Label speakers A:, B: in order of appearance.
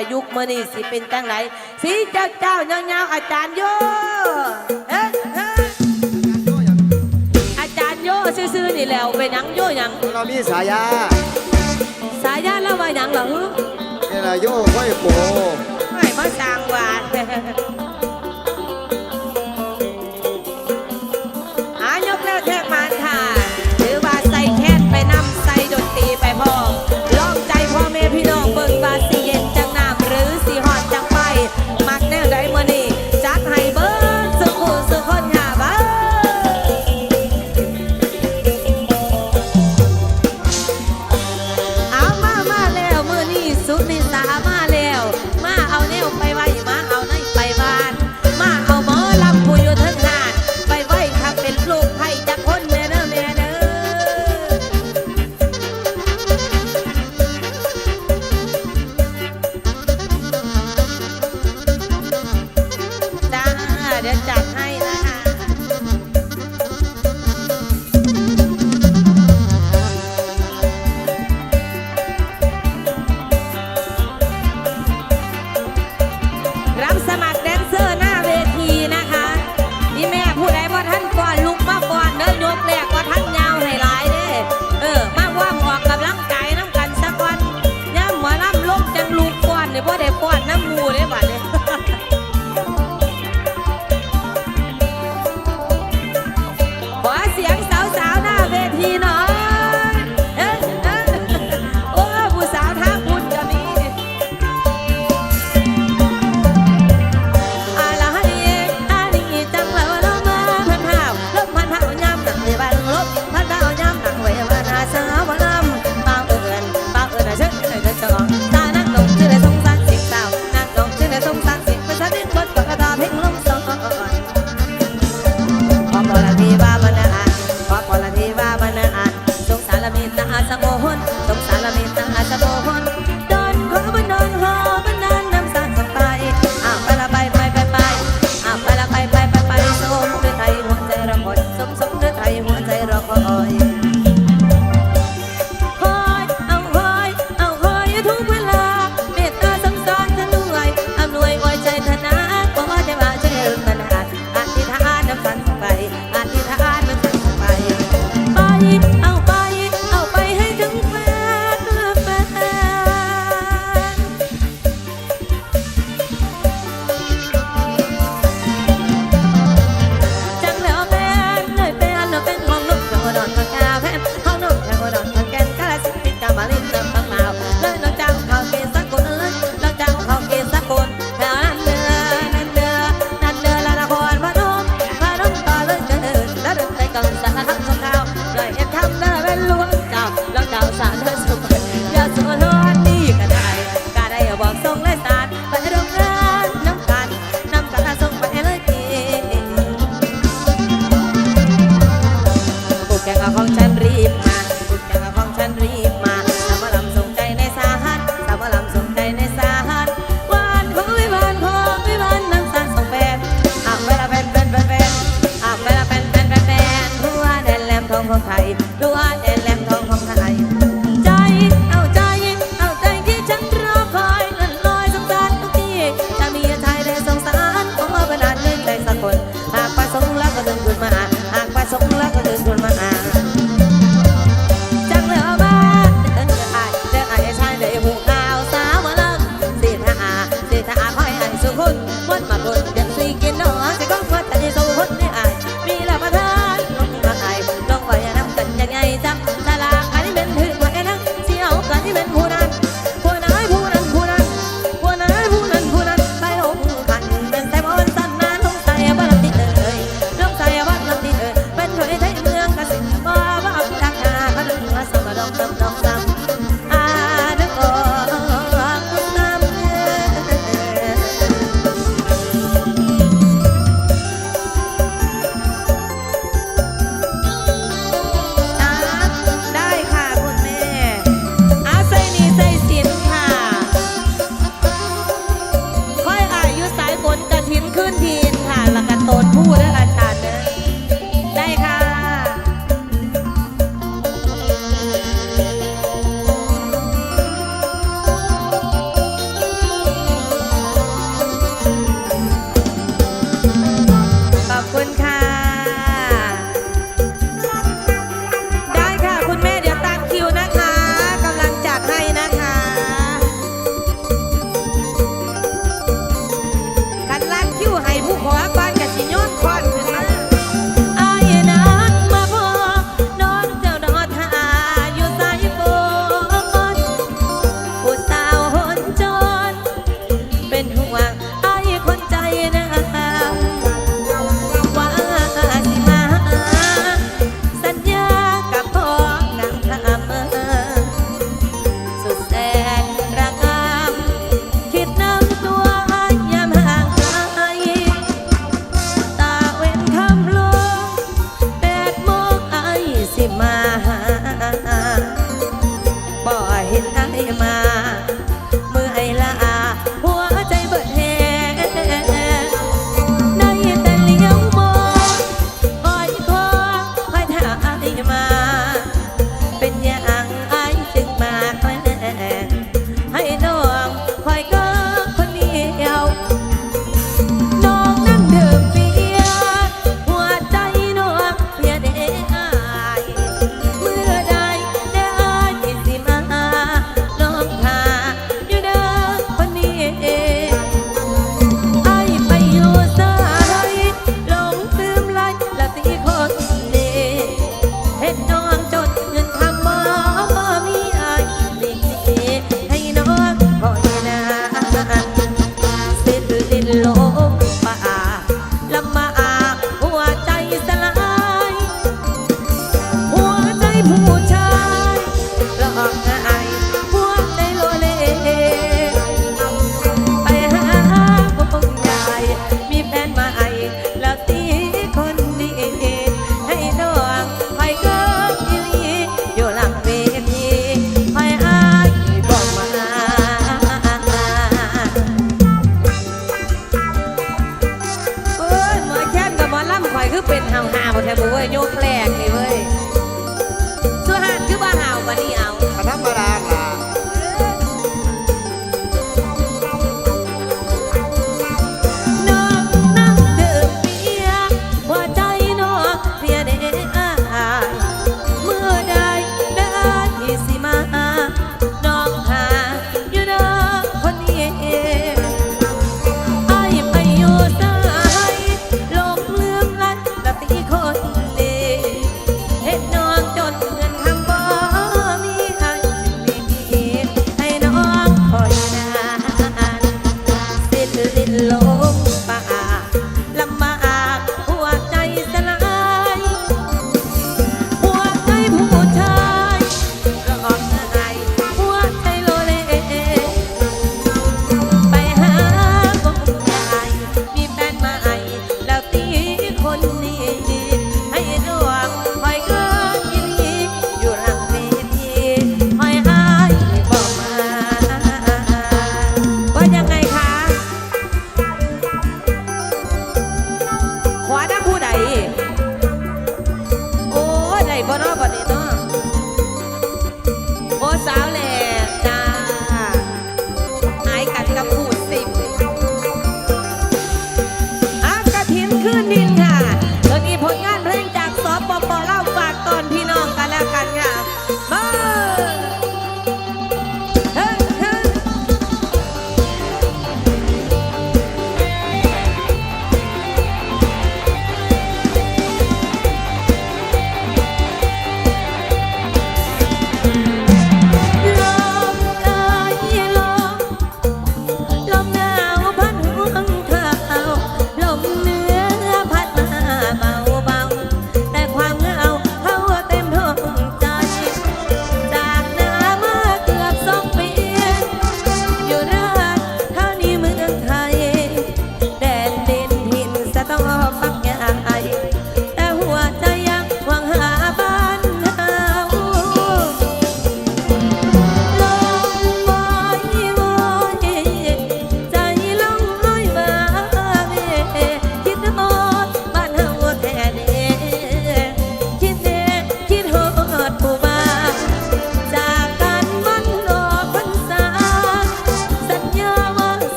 A: อายุ
B: มื่
A: อ
B: นี่
A: สิเป็นจังไรสีเจ้าเจ้าเงาเงาอาจารย์โยเอ๊ะเอ๊ะอาจารย์โยซื่อๆนี่แล้วไปยังโยหนังเรามีสายา สายาแล้วไปยังเหรอฮึนี่แหละโยค่อยโปไม่มาสร้างวาน